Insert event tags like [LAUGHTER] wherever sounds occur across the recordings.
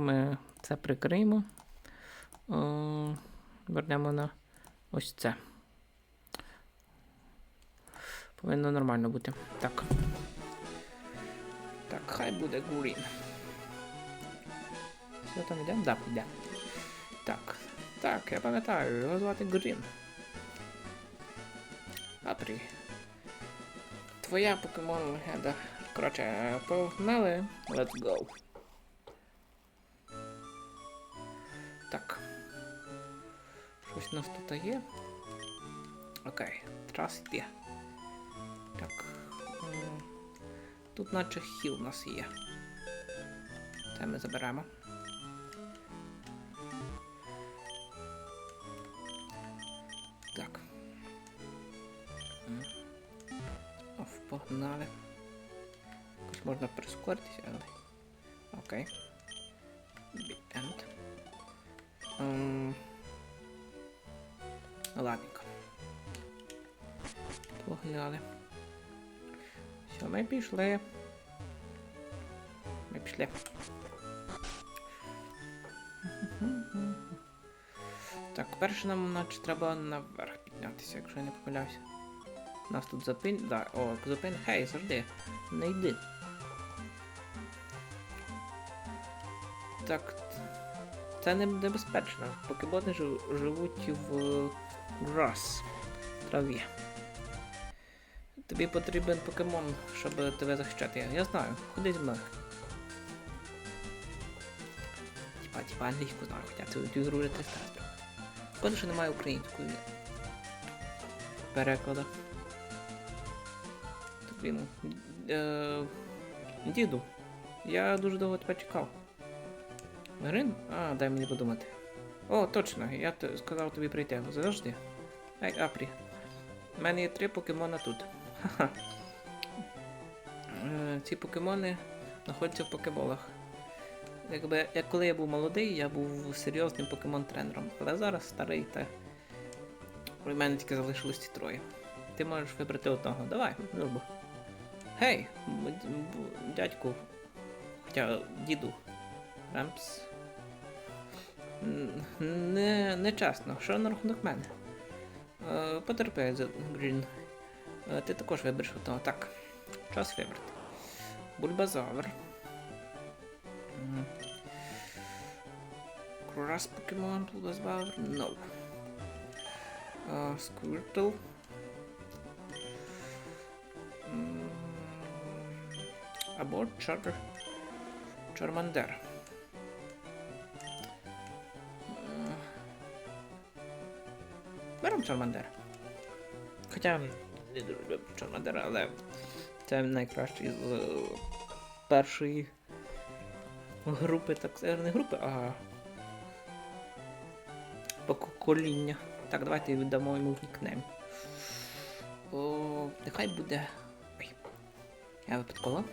Ми це прикриємо. Вернемо на ось це. Повинно нормально бути. Так. Так, хай буде green. Що там йде? Да, йде. Так. Так, я пам'ятаю, його звати Green. Апрі. Твоя покемон легенда. Коротше, погнали. Let's go. Щось у нас тут є. Окей, трас йде. Так. м, Тут наче хіл у нас є. Це ми заберемо. Так. М. Оф, погнали. Якось можна прискоритися, але. Окей. Big End. Ладненько. Погнали. Все, ми пішли. Ми пішли. Так, перше нам наче треба наверх піднятися, якщо я не помиляюся. Нас тут запин... Да, о, запин... Хей, завжди. Не йди. Так. Це не небезпечно. Покебони жив- живуть в грас. Траві. Тобі потрібен покемон, щоб тебе захищати. Я знаю, ходи зі мною. Типа, типа англійську знаю, хоча цю, ігру вже 300 разів. Шкода, що немає української перекладу. Так, блін. Е, діду, я дуже довго тебе чекав. Грин? А, дай мені подумати. О, точно, я сказав тобі прийти. Завжди. Ей, Апрі. У мене є три покемона тут. Ха-ха. Е, Ці покемони знаходяться в покеболах. Якби, як коли я був молодий, я був серйозним покемон-тренером. Але зараз старий та. У мене тільки залишилось ці троє. Ти можеш вибрати одного. Давай, любо. Гей, дядьку. Хоча діду. Рампс. Не, не чесно. Що на рахунок мене? Е, потерпи, Грін. Е, ти також вибереш одного. Так. Час вибрати. Бульбазавр. Крас покемон, Бульбазавр. No. Е, Сквіртл. Або Чар... Чармандер. Чармандер. Хоча не дуже люблю Чармандера, але це найкращий з першої групи, так не групи, а покоління. Так, давайте віддамо йому нікнейм. О, нехай буде. Ой. Я випадково.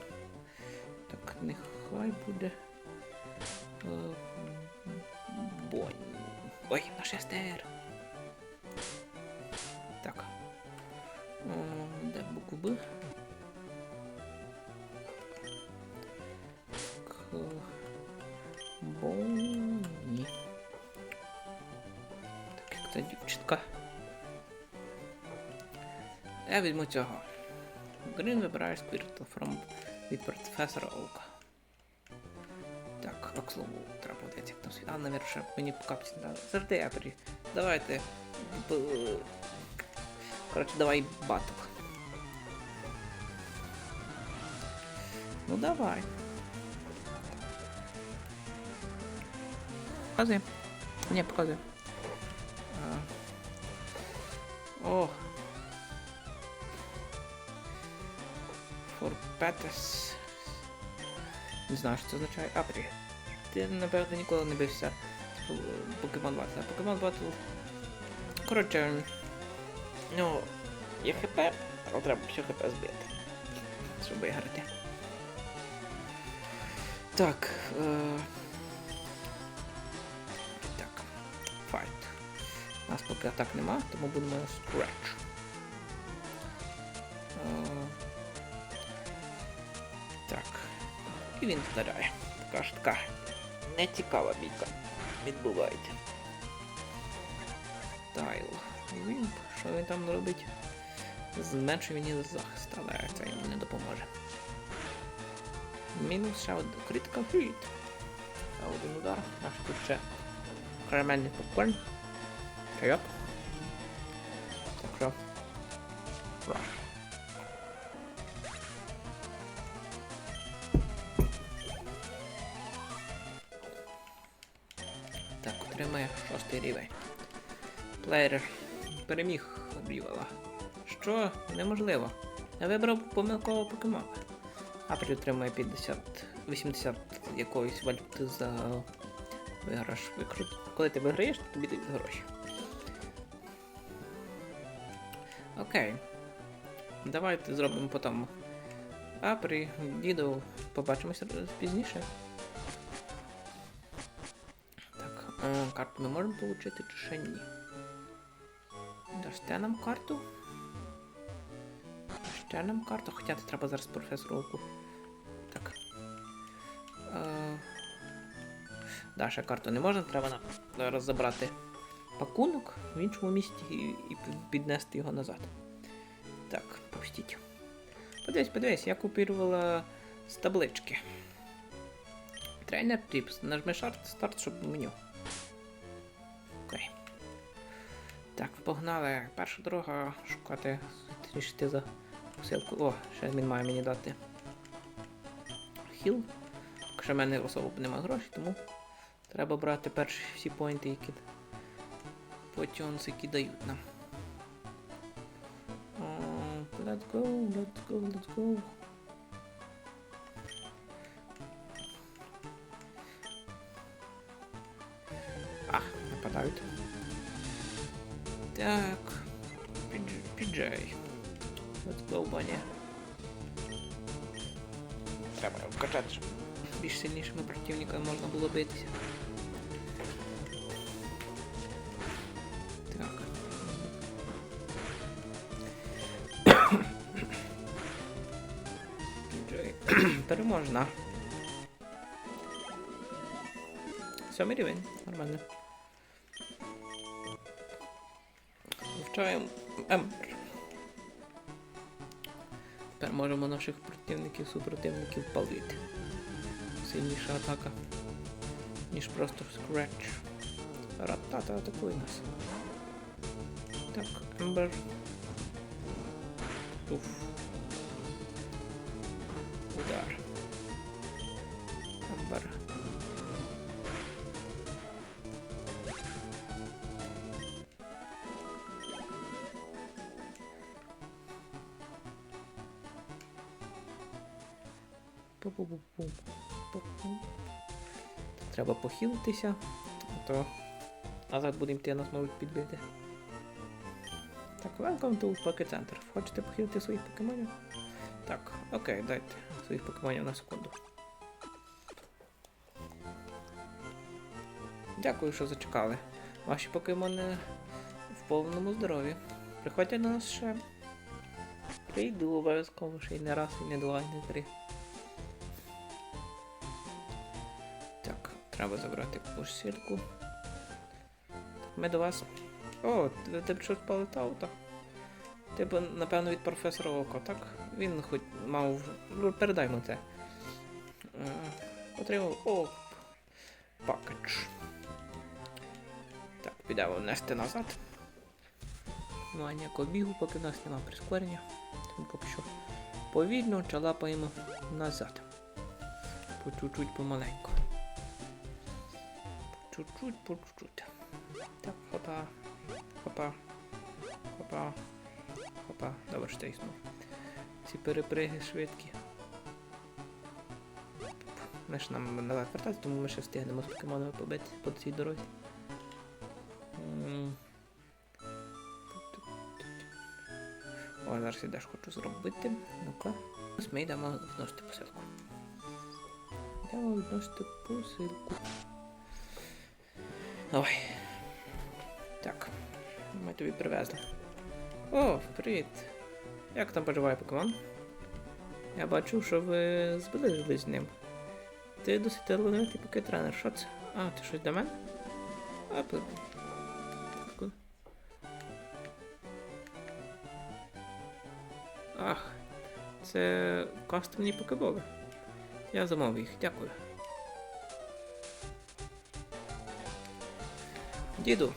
Так, нехай буде. Бонь. Ой, наш естер. Де букву Б? К... Боні. Так, як це дівчинка. Я візьму цього. Грін вибирає Squirtle from від професора Оука. Так, а к слову, треба подивитися, як там світ. А, навіть ще мені по капці дали. Завжди я при. Давайте. Коротше, давай батл. Ну давай. Показує. Ні, показує. А. О. Форпетес. Не знаю, що це означає. Апрі. Ти, напевно, ніколи не бився Покемон Battle. Покемон Battle. Коротше. Ну, є ХП, але треба все ХП збити. Щоб виграти. Так. Е... Так. Файт. Нас поки атак нема, тому будемо Scratch. Е... Так. І він вдаряє. Така ж така нецікава бійка відбувається. Тайл. Вімп, що він там робить? Зменшує мені захист, але це йому не допоможе. Мінус ще один критика хіт. Ще один удар. Наш тут ще карамельний попкорн. Чайок. Так що. Руш. Так, отримає шостий рівень. Плеєр переміг Рівела. Що? Неможливо. Я вибрав помилково покемон. А отримує 50, 80 якоїсь валюти за виграш. Викру... Коли ти виграєш, то тобі дають гроші. Окей. Давайте зробимо потім. А при відео побачимося пізніше. Так, е, карту ми можемо отримати чи ще ні? Дасте нам карту? Ще нам карту, хоча треба зараз професору Оку. Так. Е, да, ще карту не можна, треба нам зараз забрати пакунок в іншому місті і, піднести його назад. Так, пустіть. Подивись, подивись, я купірувала з таблички. Тренер Тіпс. Нажми старт, старт, щоб меню. Так, погнали. Перша дорога шукати трішки за посилку. О, ще він має мені дати. Хіл. Поки що в мене особо немає грошей, тому треба брати перші всі поінти, які потіонці, які дають нам. Let's go, let's go, let's go. Так. Піджей. Let's go, баня. Треба вкачати, щоб більш сильнішими противниками можна було битися. Так. Піджей. Переможна. [COUGHS] Сьомий рівень, нормально. Вивчаємо Ембер. Тепер можемо наших противників, супротивників палити. Сильніша атака, ніж просто скретч. Ратата атакує нас. Так, Ембер. Похилитися, то назад будемо йти, нас можуть підбити. Так, welcome to Poké Center. Хочете похилити своїх покемонів? Так, окей, дайте своїх покемонів на секунду. Дякую, що зачекали. Ваші покемони в повному здоров'ї. Приходьте до нас ще. Прийду обов'язково ще й не раз, і не два, і не три. Треба забрати пушсірку. Ми до вас. О, ти, б щось полетав, так? Ти напевно, від професора Око, так? Він хоч мав. Ну, Передай йому це. Е, Отримав. О! Пакедж. Так, підемо внести назад. Ну, а ніякого бігу, поки в нас нема прискорення. Тому поки що повільно чалапаємо назад. По чуть-чуть помаленьку. Чуть-чуть, по чуть-чуть. Так, хопа. Хопа. Хопа. Хопа. Що існув. Ці переприги швидкі. Ми ж нам давай вертатися, тому ми ще встигнемо з покемонами побити по цій дорозі. О, зараз я теж хочу зробити. Ну-ка. Ось ми йдемо відносити посилку. Йдемо відносити посилку. Ой. Так. Ми тобі привезли. О, привіт. Як там поживає покемон? Я бачу, що ви зблизились з ним. Ти досить талановитий поки тренер. Що це? А, ти щось до мене? А. Ах, це кастомні покеболи. Я замовив їх, дякую. Діду.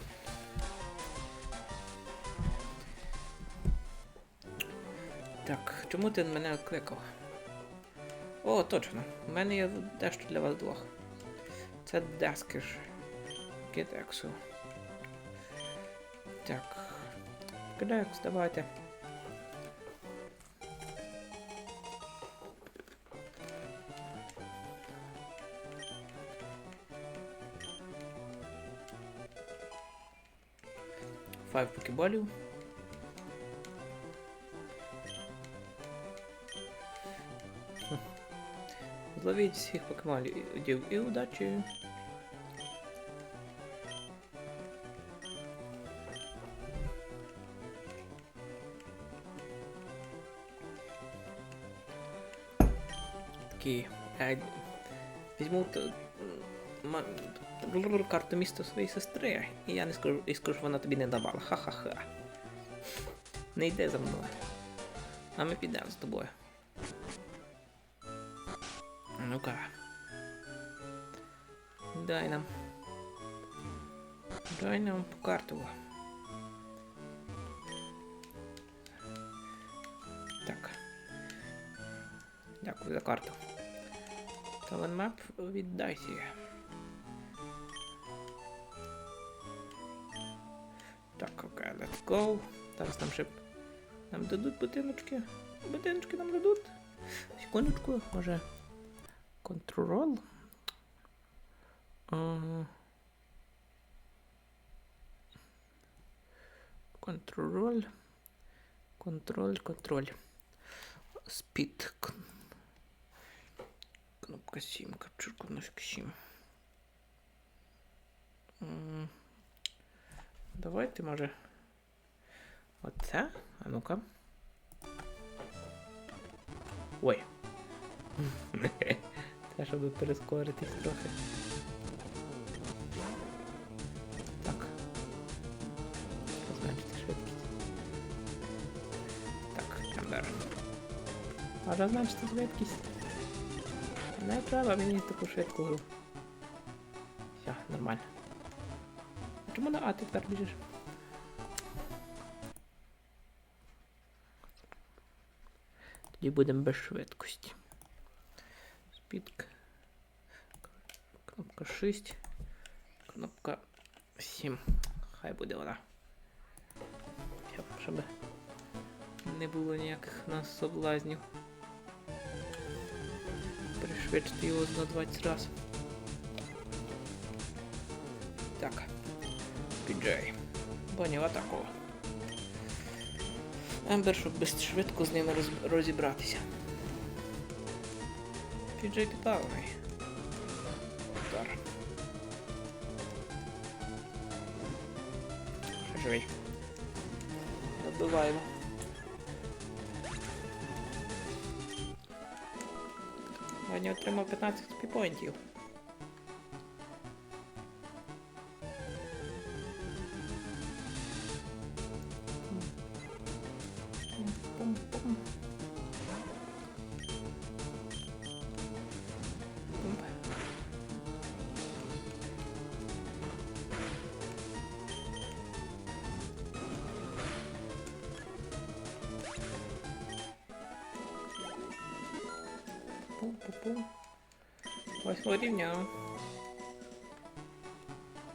Так, чому ти мене кликав? О, точно. У мене є дещо для вас двох. Це дески ж. Кітексу. Так. Кідекс, давайте. 5 покебалів. Зловіть хм. всіх покемалів і удачі. Такий. Э, Візьму э, карту міста своєї сестри, і я не скажу, і скажу, вона тобі не давала. Ха-ха-ха. Не йди за мною. А ми підемо з тобою. Ну-ка. Дай нам. Дай нам по карту. Так. Дякую за карту. Таланмап віддайте. Go. Зараз нам ще нам дадуть будиночки. Будиночки нам дадуть. Секундочку, може. Контрол. Контроль. Контроль, контроль. Спід. Кнопка 7, капчур кнопка 7. Давайте, може. Оце? А ну-ка. Ой. [LAUGHS] Це щоб перескоритись трохи. Так. Позменшити швидкість. Так, Ембер. Можна зменшити швидкість. Не треба мені таку швидку гру. Все, нормально. Чому на А тепер біжиш? Тоді будемо без швидкості. Спідка. Кнопка 6. Кнопка 7. Хай буде вона. Щоб, не було ніяких нас соблазнів. Пришвидшити його на 20 раз. Так. Піджей. Поняв атаку. Ембер, щоб швидко з ними роз- розібратися. Піджей підпалений. Удар. Живий. Добиваємо. Ваня отримав 15 спіпоінтів. Пум-пум-пум. Восьмого рівня.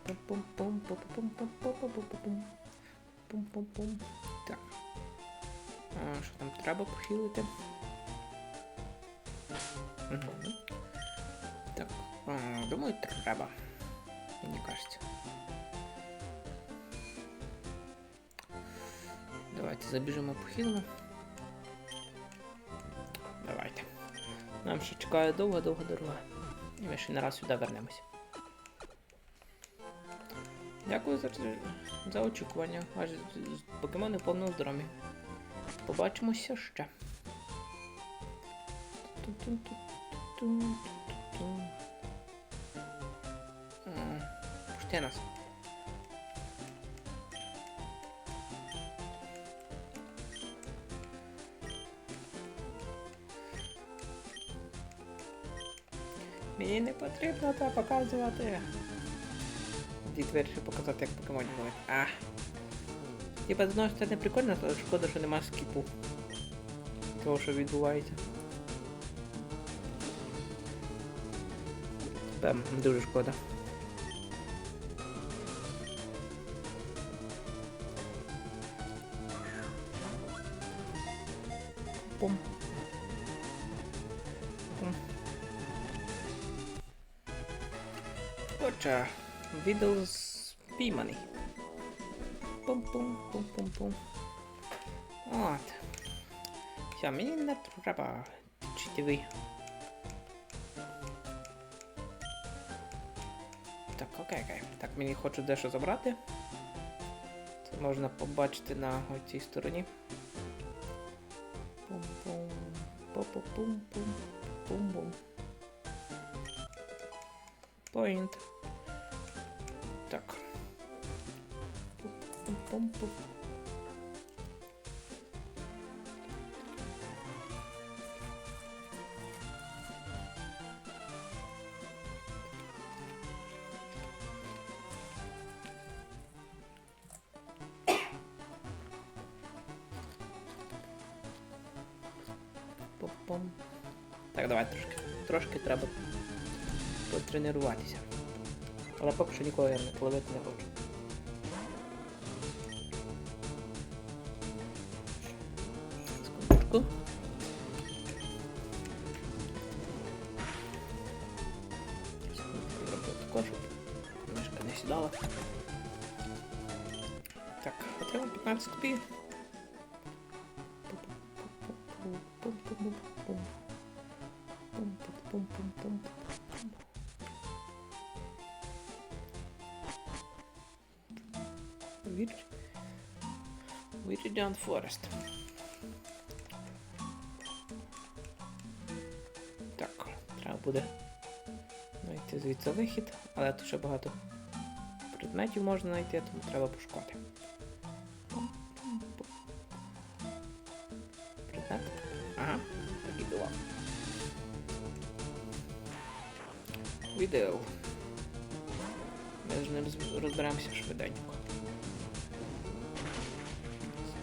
Пум-пум-пум-пум-пум-пум-пум-пум-пум. Пум-пум-пум. Так. А, що там треба похилити? Мгм. Так, а, думаю, треба. Мені кажеться. Давайте забіжимо похилимо. Нам ще чекає довга-довга дорога. І ми ще не раз сюди вернемось. Дякую за за очікування. Аж покемони в повному здоров'я. Побачимося ще. Пусти нас. Мені не потрібно це показувати. Дід вирішив показати, як покемонів ловить. А. Типа, з одного не прикольно, але шкода, що нема скіпу. Того, що відбувається. Бем, дуже шкода. Отже, відео спійманий. Пум-пум-пум-пум-пум. От. Все, мені не треба читовий. Так, окей, окей. Так, мені хочу дещо забрати. Це можна побачити на цій стороні. Пум-пум. Пу-пу-пум-пум. Пум-пум. Point. Пум-пум-пум. Пум-пум. Так, давай трошки. Трошки треба потренуватися. Але поки що ніколи я не ловити не хочу. Форест. Так, треба буде знайти звідси вихід, але тут ще багато предметів можна знайти, тому треба пошукати. Предмет? Ага, так і було. Відео. Ми з ним розберемося швиденько.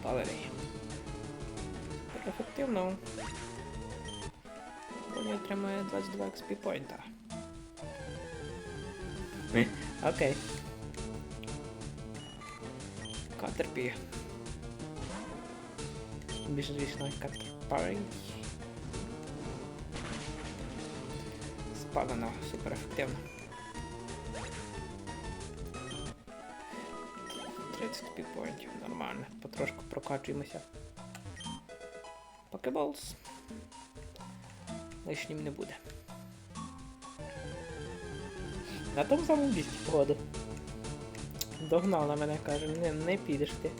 Спалили. Так ефективно. Вони отримує 22 XP поінта. Окей. Катерпі. Більше звісно Катерпарі. Спалено, супер ефективно. 30 пікпоінтів, нормально. Потрошку прокачуємося. Покеболс. Лишнім не буде. На тому самому місці, походу. Догнала мене, каже, не, не підеш ти.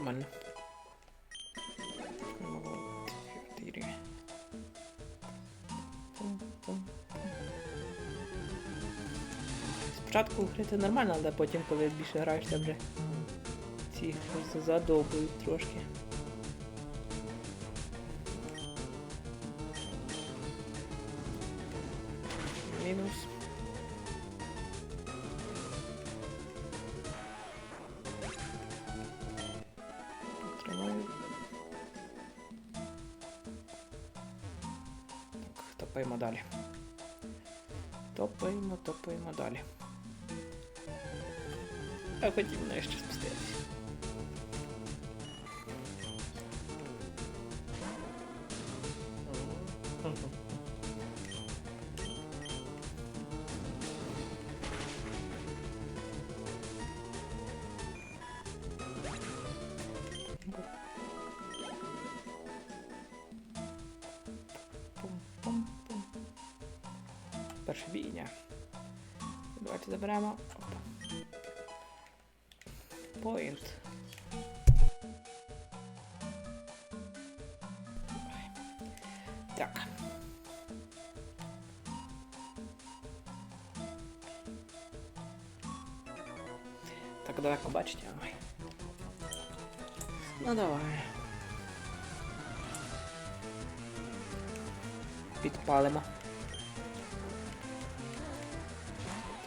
Нормально. Спочатку грати нормально, але потім, коли більше граєш, там вже ці задовбують трошки. Мінус. Перше бійня. Давайте заберемо. Point. Так. Так далеко бачите? Ой. Ну давай. Підпалимо.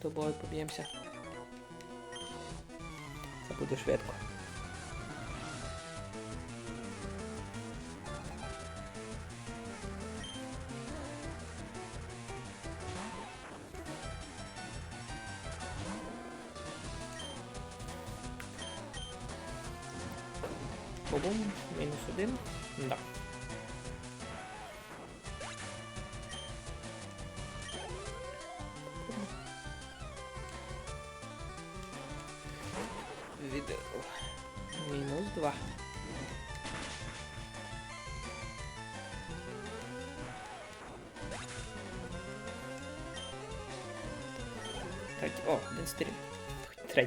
З тобою поб'ємося. Це буде швидко. Бобум, мінус один. Да.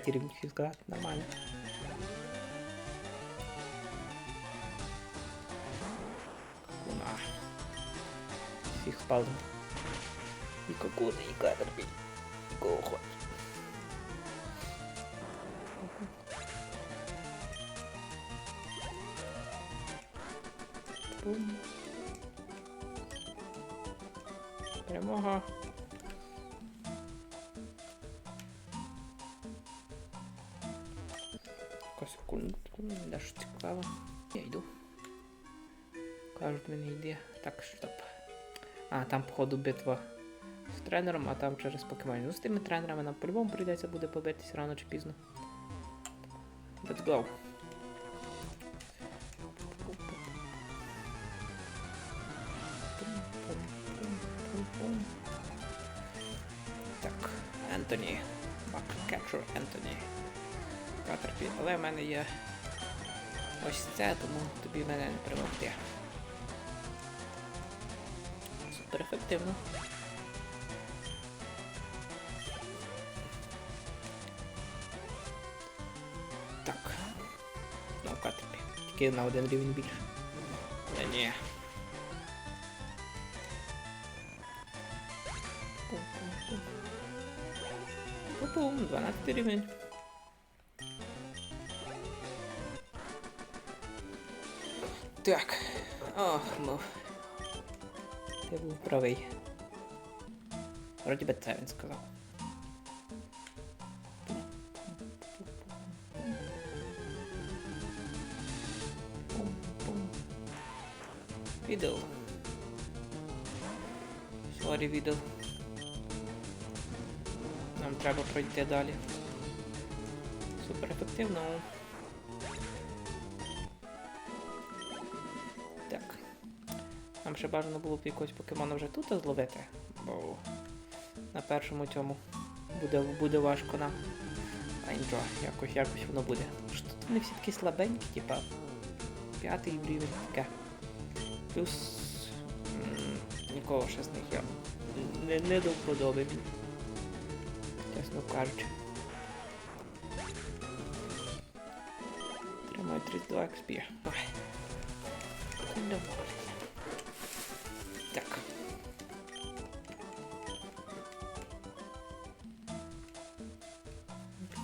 5 рівень фізка, нормально. Какуна. фиг спалм. И какуна, і катербі. Кого хоч. Бум. Перемога. Дещо. Я йду. Кажуть, мені йде. Так, стоп. А, там, походу, битва з тренером, а там через покемонів. Ну, з тими тренерами нам по-любому прийдеться буде побитись рано чи пізно. Let's go. Так, Ентоні. Баккетчер Ентоні. Катерпі. Але в мене є ось це, тому тобі мене не перемогти. Супер ефективно. Так. Ну, Катерпі. Тільки на один рівень більше. Та ні. Пум-пум, 12 рівень. Так. Ох, ну. Ти був правий. Вроді би це він сказав. Відео. Сорі, відео. Нам треба пройти далі. Супер ефективно. Нам ще бажано було б якогось покемона вже тут зловити, бо на першому цьому буде, буде важко нам. А нічого, якось, якось воно буде. Що тут вони всі такі слабенькі, типа п'ятий рівень таке. Плюс нікого ще з них я не, не до вподоби. Чесно кажучи. Тримаю 32 XP. Доволі.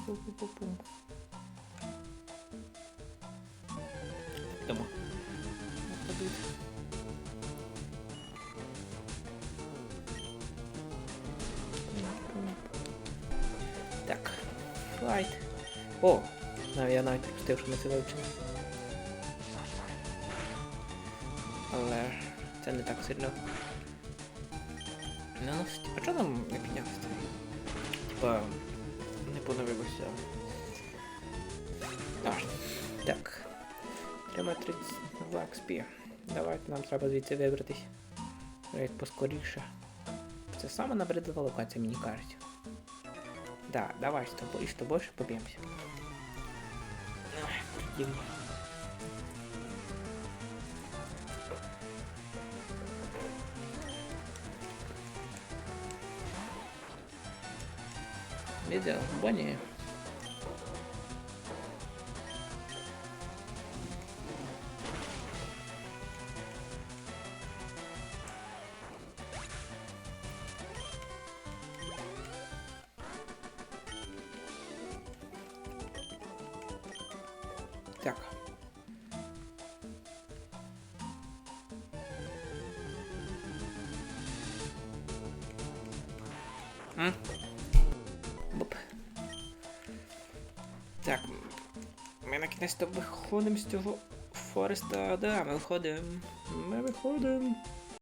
Пу-пу-пу-пу. Тому. Так. Флайт. О! Я навіть пустив, що ми це вивчили. Але це не так сильно. Ну, типа, що нам не піднявся? Типа, не поновив 32 XP. Давайте нам треба звідси вибратись. Як поскоріше. Це саме набридлива локація, мені кажуть. Да, давай з тобою, з тобою ще поб'ємося. Видел? Бонни. Ми на то виходимо з цього Фореста. Да, ми виходимо. Ми виходимо.